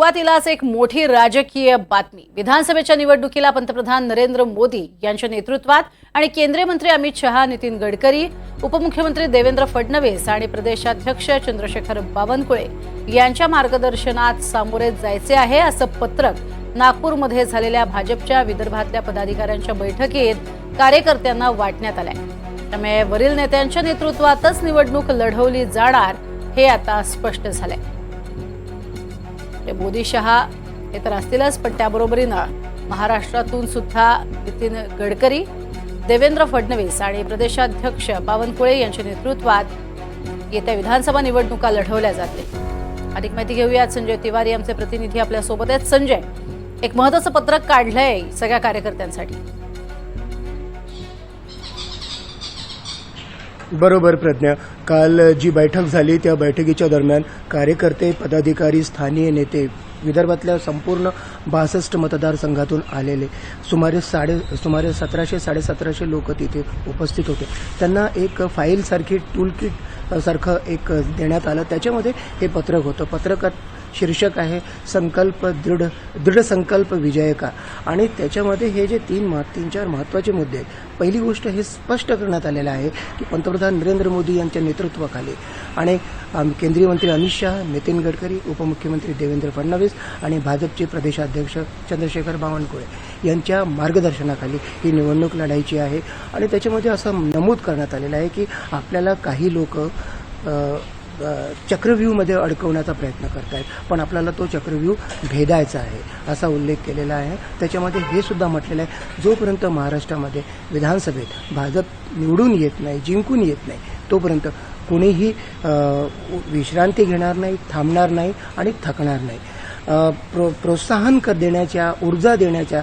सुरुवातीलाच एक मोठी राजकीय बातमी. विधानसभेच्या निवडणुकीला पंतप्रधान नरेंद्र मोदी यांच्या नेतृत्वात आणि केंद्रीय मंत्री अमित शहा नितीन गडकरी उपमुख्यमंत्री देवेंद्र फडणवीस आणि प्रदेशाध्यक्ष चंद्रशेखर बावनकुळे यांच्या मार्गदर्शनात सामोरे जायचे आहे असं पत्रक नागपूरमध्ये झालेल्या भाजपच्या विदर्भातल्या पदाधिकाऱ्यांच्या बैठकीत कार्यकर्त्यांना वाटण्यात आलंय. त्यामुळे वरील नेत्यांच्या नेतृत्वातच निवडणूक लढवली जाणार हे आता स्पष्ट झालंय. ते मोदी शहा हे तर असतीलच पण त्याबरोबरीनं महाराष्ट्रातून सुद्धा नितीन गडकरी देवेंद्र फडणवीस आणि प्रदेशाध्यक्ष बावनकुळे यांच्या नेतृत्वात येत्या विधानसभा निवडणुका लढवल्या जातील. अधिक माहिती घेऊयात. संजय तिवारी आमचे प्रतिनिधी आपल्यासोबत आहेत. संजय एक महत्वाचं पत्रक काढलंय सगळ्या कार्यकर्त्यांसाठी. बरोबर प्रज्ञा. काल जी बैठक झाली त्या बैठकीच्या दरम्यान कार्यकर्ते पदाधिकारी स्थानीय नेते विदर्भातल्या संपूर्ण बासष्ट मतदारसंघातून आलेले. सुमारे साडे सुमारे सतराशे साडेसतराशे लोक तिथे उपस्थित होते. त्यांना एक फाईलसारखी टूल किट सारखं एक देण्यात आलं. त्याच्यामध्ये हे पत्रक होतं. पत्रकात शीर्षक आहे संकल्प दृढ दृढ संकल्प विजयका. आणि त्याच्यामध्ये हे जे तीन मह तीन चार महत्त्वाचे मुद्दे आहेत पहिली गोष्ट हे स्पष्ट करण्यात आलेलं आहे की पंतप्रधान नरेंद्र मोदी यांच्या नेतृत्वाखाली आणि केंद्रीय मंत्री अमित शहा नितीन गडकरी उपमुख्यमंत्री देवेंद्र फडणवीस आणि भाजपचे प्रदेशाध्यक्ष चंद्रशेखर बावनकुळे यांच्या मार्गदर्शनाखाली ही निवडणूक लढायची आहे. आणि त्याच्यामध्ये असं नमूद करण्यात आलेलं आहे की आपल्याला काही लोक चक्रव्यूहमध्ये अडकवण्याचा प्रयत्न करतायत. पण आपल्याला तो चक्रव्यूह भेदायचा आहे असा उल्लेख केलेला आहे. त्याच्यामध्ये हे सुद्धा म्हटलेलं आहे जोपर्यंत महाराष्ट्रामध्ये विधानसभेत भाजप निवडून येत नाही जिंकून येत नाही तोपर्यंत कोणीही विश्रांती घेणार नाही थांबणार नाही आणि थकणार नाही. प्रो प्रोत्साहन कर देण्याच्या ऊर्जा देण्याच्या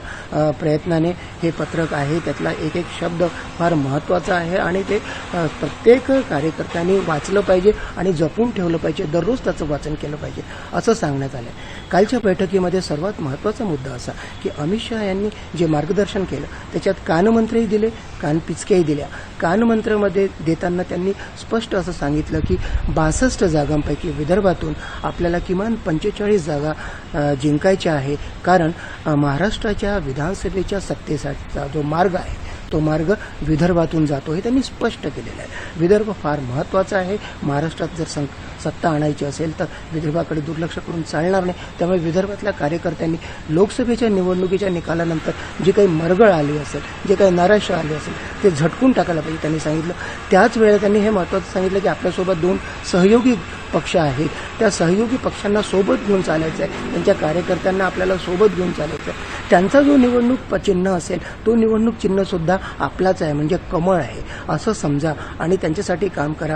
प्रयत्नाने हे पत्रक आहे. त्यातला एक एक शब्द फार महत्त्वाचा आहे आणि ते प्रत्येक कार्यकर्त्यांनी वाचलं पाहिजे आणि जपून ठेवलं पाहिजे. दररोज त्याचं वाचन केलं पाहिजे असं सांगण्यात आलं कालच्या बैठकीमध्ये सर्वात महत्त्वाचा मुद्दा असा की अमित शहा यांनी जे मार्गदर्शन केलं त्याच्यात कानमंत्रही दिले कानपिचक्याही दिल्या. कानमंत्रमध्ये देताना त्यांनी स्पष्ट असं सांगितलं की बासष्ट जागांपैकी विदर्भातून आपल्याला किमान पंचेचाळीस जागा जिंकायचे आहे. कारण महाराष्ट्राच्या विधानसभेच्या सत्तेसाठीचा जो मार्ग आहे तो मार्ग विदर्भातून जातो हे त्यांनी स्पष्ट केलेलं आहे. विदर्भ फार महत्त्वाचा आहे. महाराष्ट्रात जर सं सत्ता आणायची असेल तर विदर्भाकडे दुर्लक्ष करून चालणार नाही. त्यामुळे विदर्भातल्या कार्यकर्त्यांनी लोकसभेच्या निवडणुकीच्या निकालानंतर जी काही मरगळ आली असेल जे काही नैराश्य आली असेल ते झटकून टाकायला पाहिजे त्यांनी सांगितलं. त्याच वेळेला त्यांनी हे महत्त्वाचं सांगितलं की आपल्यासोबत दोन सहयोगी पक्ष आहेत. त्या सहयोगी पक्षांना सोबत घेऊन चालायचं आहे. त्यांच्या कार्यकर्त्यांना आपल्याला सोबत घेऊन चालायचं आहे. त्यांचा जो निवडणूक चिन्ह असेल तो निवडणूक चिन्ह सुद्धा आपलाच आहे म्हणजे कमळ आहे. असं समजा आणि त्यांच्यासाठी काम करा.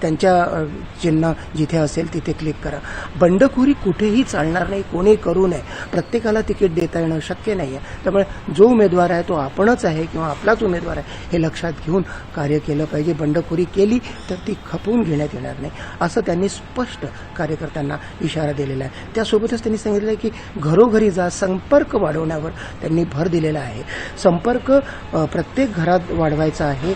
त्यांच्या चिन्ह जिथे असेल तिथे क्लिक करा. बंडखोरी कुठेही चालणार नाही कोणी करू नये. प्रत्येकाला तिकीट देता येणं शक्य नाही आहे त्यामुळे जो उमेदवार आहे तो आपणच आहे किंवा आपलाच उमेदवार आहे हे लक्षात घेऊन कार्य केलं पाहिजे. बंडखोरी केली तर ती खपवून घेण्यात येणार नाही. असं त्यांनी स्पष्ट कार्यकर्त्यांना इशारा दिलेला आहे. त्यासोबतच त्यांनी सांगितलं की घरोघरी जा संपर्क वाढवण्यावर त्यांनी भर दिलेला आहे. संपर्क प्रत्येक घरात वाढवायचा आहे.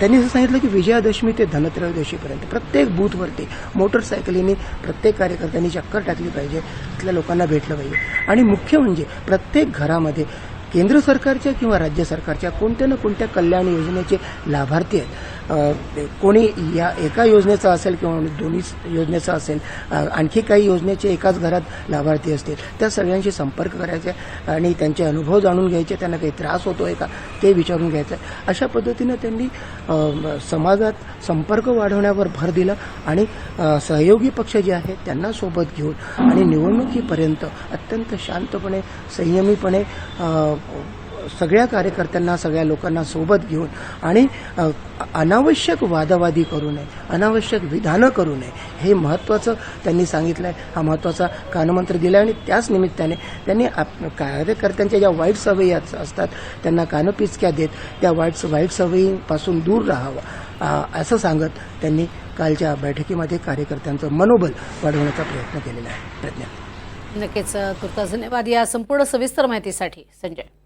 त्यांनी असं सांगितलं की विजयादशमी ते धनत्रयोदशीपर्यंत प्रत्येक बूथवरती मोटरसायकलीने प्रत्येक कार्यकर्त्यांनी चक्कर टाकली पाहिजे तिथल्या लोकांना भेटलं पाहिजे. आणि मुख्य म्हणजे प्रत्येक घरामध्ये केंद्र सरकारच्या किंवा राज्य सरकारच्या कोणत्या ना कोणत्या कल्याण योजनेचे लाभार्थी आहेत. कोणी या एका योजनेचा असेल किंवा दोन्ही योजनेचा असेल आणखी काही योजनेचे एकाच घरात लाभार्थी असतील त्या सगळ्यांशी संपर्क करायचे आणि त्यांचे अनुभव जाणून घ्यायचे त्यांना काही त्रास होतोय का ते विचारून घ्यायचं. आहे अशा पद्धतीनं त्यांनी समाजात संपर्क वाढवण्यावर भर दिला आणि सहयोगी पक्ष जे आहेत त्यांना सोबत घेऊन आणि निवडणुकीपर्यंत अत्यंत शांतपणे संयमीपणे सगळ्या कार्यकर्त्यांना सगळ्या लोकांना सोबत घेऊन आणि अनावश्यक वादावादी करू नये अनावश्यक विधानं करू नये हे महत्त्वाचं त्यांनी सांगितलं आहे हा महत्त्वाचा कानमंत्र दिला आणि त्याच निमित्ताने त्यांनी आप- कार्यकर्त्यांच्या ज्या वाईट सवयी असतात त्यांना कानपिचक्या देत त्या वाईट वाईट सवयीपासून दूर राहावं. असं सांगत त्यांनी कालच्या बैठकीमध्ये कार्यकर्त्यांचं मनोबल वाढवण्याचा प्रयत्न केलेला आहे. प्रज्ञा नक्कीच तुर्तास धन्यवाद या संपूर्ण सविस्तर माहितीसाठी. संजय.